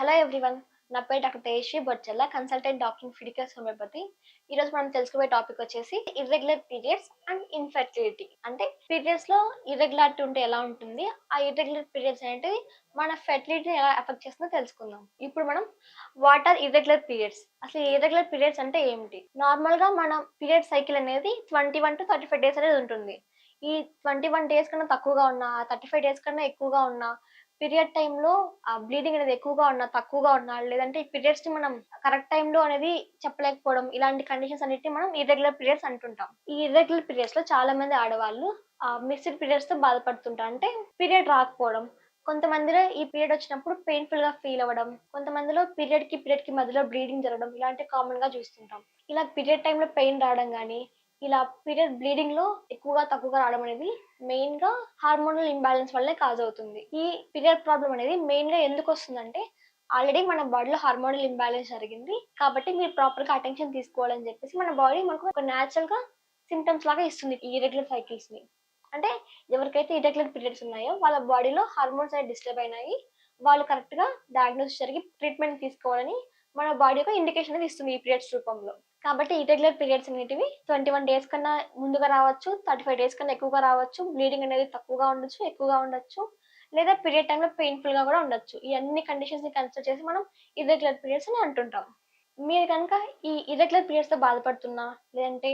Hello everyone నా పేరు doctor Tejaswi Bochalla consultant doctor Fidicus homeopathy ఈ రోజు మనం తెలుసుకోబోయే టాపిక్ వచ్చేసి ఇర్రెగ్యులర్ పీరియడ్స్ అండ్ ఇన్ఫెర్టిలిటీ అంటే పీరియడ్స్లో ఇర్రెగ్యులారిటీ ఉంటే ఎలా ఉంటుంది? ఆ ఇర్రెగ్యులర్ పీరియడ్స్ అనేటివి మన ఫెర్టిలిటీని ఎలా ఎఫెక్ట్ చేస్తుందో తెలుసుకుందాం. ఇప్పుడు మనం వాట్ ఆర్ ఇర్రెగ్యులర్ పీరియడ్స్ అసలు ఇర్రెగ్యులర్ పీరియడ్స్ అంటే ఏమిటి? నార్మల్గా మన పీరియడ్ సైకిల్ అనేది twenty one to thirty five days అనేది ఉంటుంది. ఈ ట్వంటీ వన్ డేస్ కన్నా తక్కువగా ఉన్నా థర్టీ ఫైవ్ డేస్ కన్నా ఎక్కువగా ఉన్నా పీరియడ్ టైంలో ఆ బ్లీడింగ్ అనేది ఎక్కువగా ఉన్నా తక్కువగా ఉన్నా లేదంటే ఈ పీరియడ్స్ని మనం కరెక్ట్ టైంలో అనేది చెప్పలేకపోవడం ఇలాంటి కండిషన్స్ అన్నిటిని మనం ఇర్రెగ్యులర్ పీరియడ్స్ అంటుంటాం. ఈ ఇర్రెగ్యులర్ పీరియడ్స్లో చాలా మంది ఆడవాళ్ళు ఆ మిక్స్డ్ పీరియడ్స్తో బాధపడుతుంటారు. అంటే పీరియడ్ రాకపోవడం కొంతమందిలో ఈ పీరియడ్ వచ్చినప్పుడు పెయిన్ఫుల్గా ఫీల్ అవ్వడం కొంతమందిలో పీరియడ్కి పీరియడ్కి మధ్యలో బ్లీడింగ్ జరగడం ఇలాంటి కామన్గా చూస్తుంటాం. ఇలా పీరియడ్ టైంలో పెయిన్ రావడం కానీ ఇలా పీరియడ్ బ్లీడింగ్లో ఎక్కువగా తక్కువగా రావడం అనేది మెయిన్గా హార్మోనల్ ఇంబ్యాలెన్స్ వల్లే కాజ్ అవుతుంది. ఈ పీరియడ్ ప్రాబ్లం అనేది మెయిన్గా ఎందుకు వస్తుందంటే ఆల్రెడీ మన బాడీలో హార్మోనల్ ఇంబ్యాలెన్స్ జరిగింది. కాబట్టి మీరు ప్రాపర్గా అటెన్షన్ తీసుకోవాలని చెప్పేసి మన బాడీ మనకు ఒక న్యాచురల్గా సిమ్టమ్స్ లాగా ఇస్తుంది ఈ రెగ్యులర్ సైకిల్స్ని. అంటే ఎవరికైతే ఇరెగ్యులర్ పీరియడ్స్ ఉన్నాయో వాళ్ళ బాడీలో హార్మోన్స్ అనేవి డిస్టర్బ్ అయినాయి. వాళ్ళు కరెక్ట్గా డయాగ్నోస్ జరిగి ట్రీట్మెంట్ తీసుకోవాలని మన బాడీ యొక్క ఇండికేషన్ అనేది ఇస్తుంది ఈ పీరియడ్స్ రూపంలో. కాబట్టి ఇరెగ్యులర్ పీరియడ్స్ అనేటివి ట్వంటీ వన్ డేస్ కన్నా ముందుగా రావచ్చు థర్టీ ఫైవ్ డేస్ కన్నా ఎక్కువగా రావచ్చు బ్లీడింగ్ అనేది తక్కువగా ఉండొచ్చు ఎక్కువగా ఉండొచ్చు లేదా పీరియడ్ టైంలో పెయిన్ఫుల్గా కూడా ఉండొచ్చు. ఈ అన్ని కండిషన్స్ని కన్సిడర్ చేసి మనం ఇర్రెగ్యులర్ పీరియడ్స్ అని అంటుంటాం. మీరు కనుక ఈ ఇర్రెగ్యులర్ పీరియడ్స్తో బాధపడుతున్నా లేదంటే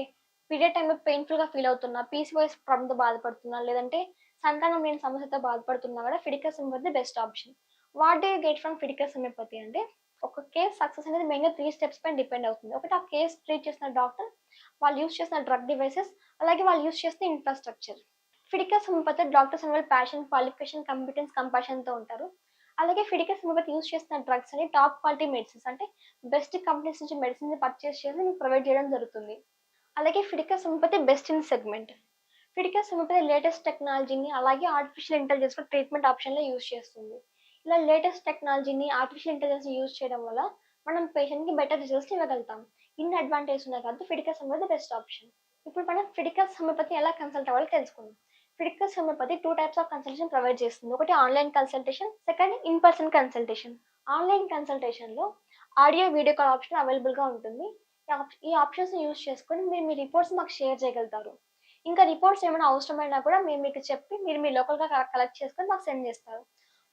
పీరియడ్ టైంలో పెయిన్ఫుల్గా ఫీల్ అవుతున్నా పీసీఓఎస్ ప్రాబ్లమ్తో బాధపడుతున్నా లేదంటే సంతానం లేని సమస్యతో బాధపడుతున్నా కూడా Fidicus the best option what they get from Fidicus homeopathy అంటే ఒక కేస్ సక్సెస్ అనేది మెయిన్గా త్రీ స్టెప్స్ పైన డిపెండ్ అవుతుంది. ఒకటి ఆ కేస్ ట్రీట్ చేసిన డాక్టర్ వాళ్ళు యూస్ చేసిన డ్రగ్ డివైసెస్ అలాగే వాళ్ళు యూస్ చేసిన ఇన్ఫ్రాస్ట్రక్చర్ ఫిడికల్స్ హోమియోపతి డాక్టర్స్ అనే వాళ్ళు ప్యాషన్ క్వాలిఫికేషన్ కంపిటెన్స్ కంపాషన్తో ఉంటారు. అలాగే ఫిడికల్స్ హోమియోపతి యూస్ చేసిన డ్రగ్స్ అని టాప్ క్వాలిటీ మెడిసిన్స్ అంటే బెస్ట్ కంపెనీస్ నుంచి మెడిసిన్స్ పర్చేస్ చేసి మీకు ప్రొవైడ్ చేయడం జరుగుతుంది. అలాగే Fidicus homeopathy best in segment Fidicus homeopathy latest టెక్నాలజీని అలాగే ఆర్టిఫిషియల్ ఇంటెలిజెన్స్ ట్రీట్మెంట్ ఆప్షన్లో యూస్ చేస్తుంది. ఇలా లేటెస్ట్ టెక్నాలజీని ఆర్టిఫిషియల్ ఇంటెలిజెన్స్ యూజ్ చేయడం వల్ల మనం పేషెంట్కి బెటర్ రిజల్ట్స్ ఇవ్వగలుగుతాం. ఇన్ని అడ్వాంటేజ్ ఉన్నాయి కాబట్టి ఫిడికస్ హోమియోపతి బెస్ట్ ఆప్షన్ ఇప్పుడు మనం ఫిడికస్ హోమియోపతి ఎలా కన్సల్ట్ అవ్వాలో తెలుసుకుందాం. Fidicus homeopathy two types of consultation provide చేస్తుంది. ఒకటి online consultation second in person consultation online కన్సల్టేషన్లో ఆడియో వీడియో కాల్ ఆప్షన్ అవైలబుల్గా ఉంటుంది. ఈ ఆప్షన్స్ యూస్ చేసుకొని మీరు మీ రిపోర్ట్స్ మాకు షేర్ చేయగలుగుతారు. ఇంకా రిపోర్ట్స్ ఏమైనా అవసరమైనా కూడా మేము మీకు చెప్పి మీరు మీ లోకల్గా కలెక్ట్ చేసుకొని మాకు సెండ్ చేస్తారు.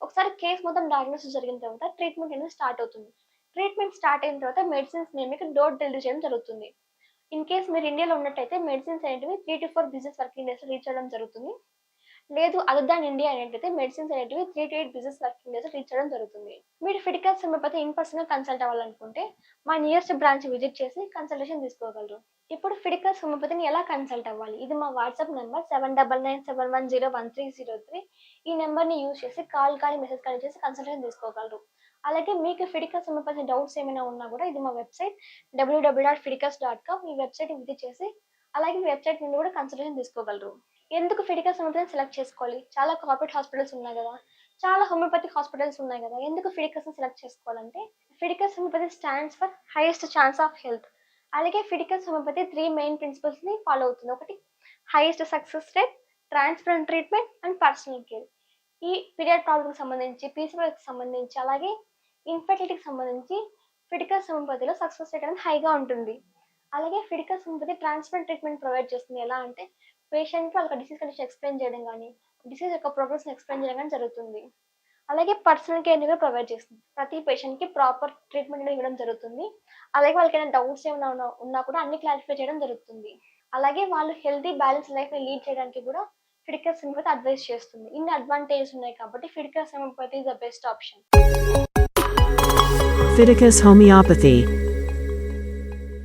ఒకసారి కేసు మొత్తం డయాగ్నోసిస్ జరిగిన తర్వాత ట్రీట్మెంట్ అనేది స్టార్ట్ అవుతుంది. ట్రీట్మెంట్ స్టార్ట్ అయిన తర్వాత మెడిసిన్స్ మేము మీకు డోర్ డెలివరీ చేయడం జరుగుతుంది. ఇన్ కేస్ మీరు ఇండియాలో ఉన్నట్టయితే మెడిసిన్స్ అనేటివి three to four business working days reach అవ్వడం జరుగుతుంది. లేదు అదర్ దాన్ ఇండియా అనేటైతే మెడిసిన్స్ అనేటివి three to eight business working days reach అవ్వడం జరుగుతుంది. మీరు ఫిటికల్ సమయపతి ఇన్ పర్సన్ కన్సల్ట్ అవ్వాలనుకుంటే మా నియరెస్ట్ బ్రాంచ్ విజిట్ చేసి కన్సల్టేషన్ తీసుకోగలరు. ఇప్పుడు ఫిడికల్ హోమియోపతిని ఎలా కన్సల్ట్ అవ్వాలి? ఇది మా WhatsApp number seven double nine seven one zero one three zero three ఈ నెంబర్ని యూజ్ చేసి కాల్ కానీ మెసేజ్ కానీ చేసి కన్సల్టేషన్ తీసుకోగలరు. అలాగే మీకు ఫిడికల్ సంబంధించిన డౌట్స్ ఏమైనా ఉన్నా కూడా ఇది మా website W W dot Fiticus dot com ఈ వెబ్సైట్ విజిట్ చేసి అలాగే వెబ్సైట్ నుండి కూడా కన్సల్టేషన్ తీసుకోగలరు. ఎందుకు ఫిడికస్ హోమియోపతిని సెలెక్ట్ చేసుకోవాలి? చాలా కార్పొరేట్ హాస్పిటల్స్ ఉన్నాయి కదా. చాలా హోమియోపతిక్ హాస్పిటల్స్ ఉన్నాయి కదా. ఎందుకు ఫిడికస్ సెలెక్ట్ చేసుకోవాలంటే Fiticus homeopathy stands for highest chance of health. అలాగే ఫిడికస్ హోమియోపతి త్రీ మెయిన్ ప్రిన్సిపల్స్ని ఫాలో అవుతుంది. ఒకటి highest success rate transparent treatment and personal care. ఈ పీరియడ్ ప్రాబ్లమ్కి సంబంధించి పీసీపీకి సంబంధించి అలాగే ఇన్ఫెర్టిలిటీకి సంబంధించి ఫిడికస్ హోమియోపతిలో సక్సెస్ రేట్ అనేది హైగా ఉంటుంది. అలాగే Fiticus homeopathy transfer treatment provide చేస్తుంది. ఎలా అంటే పేషెంట్కి వాళ్ళకి డిసీజ్ కండిషన్ ఎక్స్ప్లెయిన్ చేయడం కానీ డిసీజ్ యొక్క ప్రోగ్రెస్ని ఎక్స్ప్లెయిన్ చేయడం కానీ జరుగుతుంది. అలాగే పర్సనల్ కేర్ని కూడా ప్రొవైడ్ చేస్తుంది. ప్రతి పేషెంట్కి ప్రాపర్ ట్రీట్మెంట్ ఇవ్వడం జరుగుతుంది. అలాగే వాళ్ళకి ఏమైనా డౌట్స్ ఏమైనా ఉన్నా ఉన్నా కూడా అన్ని క్లారిఫై చేయడం జరుగుతుంది. అలాగే వాళ్ళు హెల్తీ బ్యాలెన్స్ లైఫ్ని లీడ్ చేయడానికి కూడా ఫిడికల్స్ హోమియోపతి అడ్వైస్ చేస్తుంది. ఇన్ని అడ్వాంటేజెస్ ఉన్నాయి కాబట్టి Fiticus homeopathy is the best option. Fiticus Homeopathy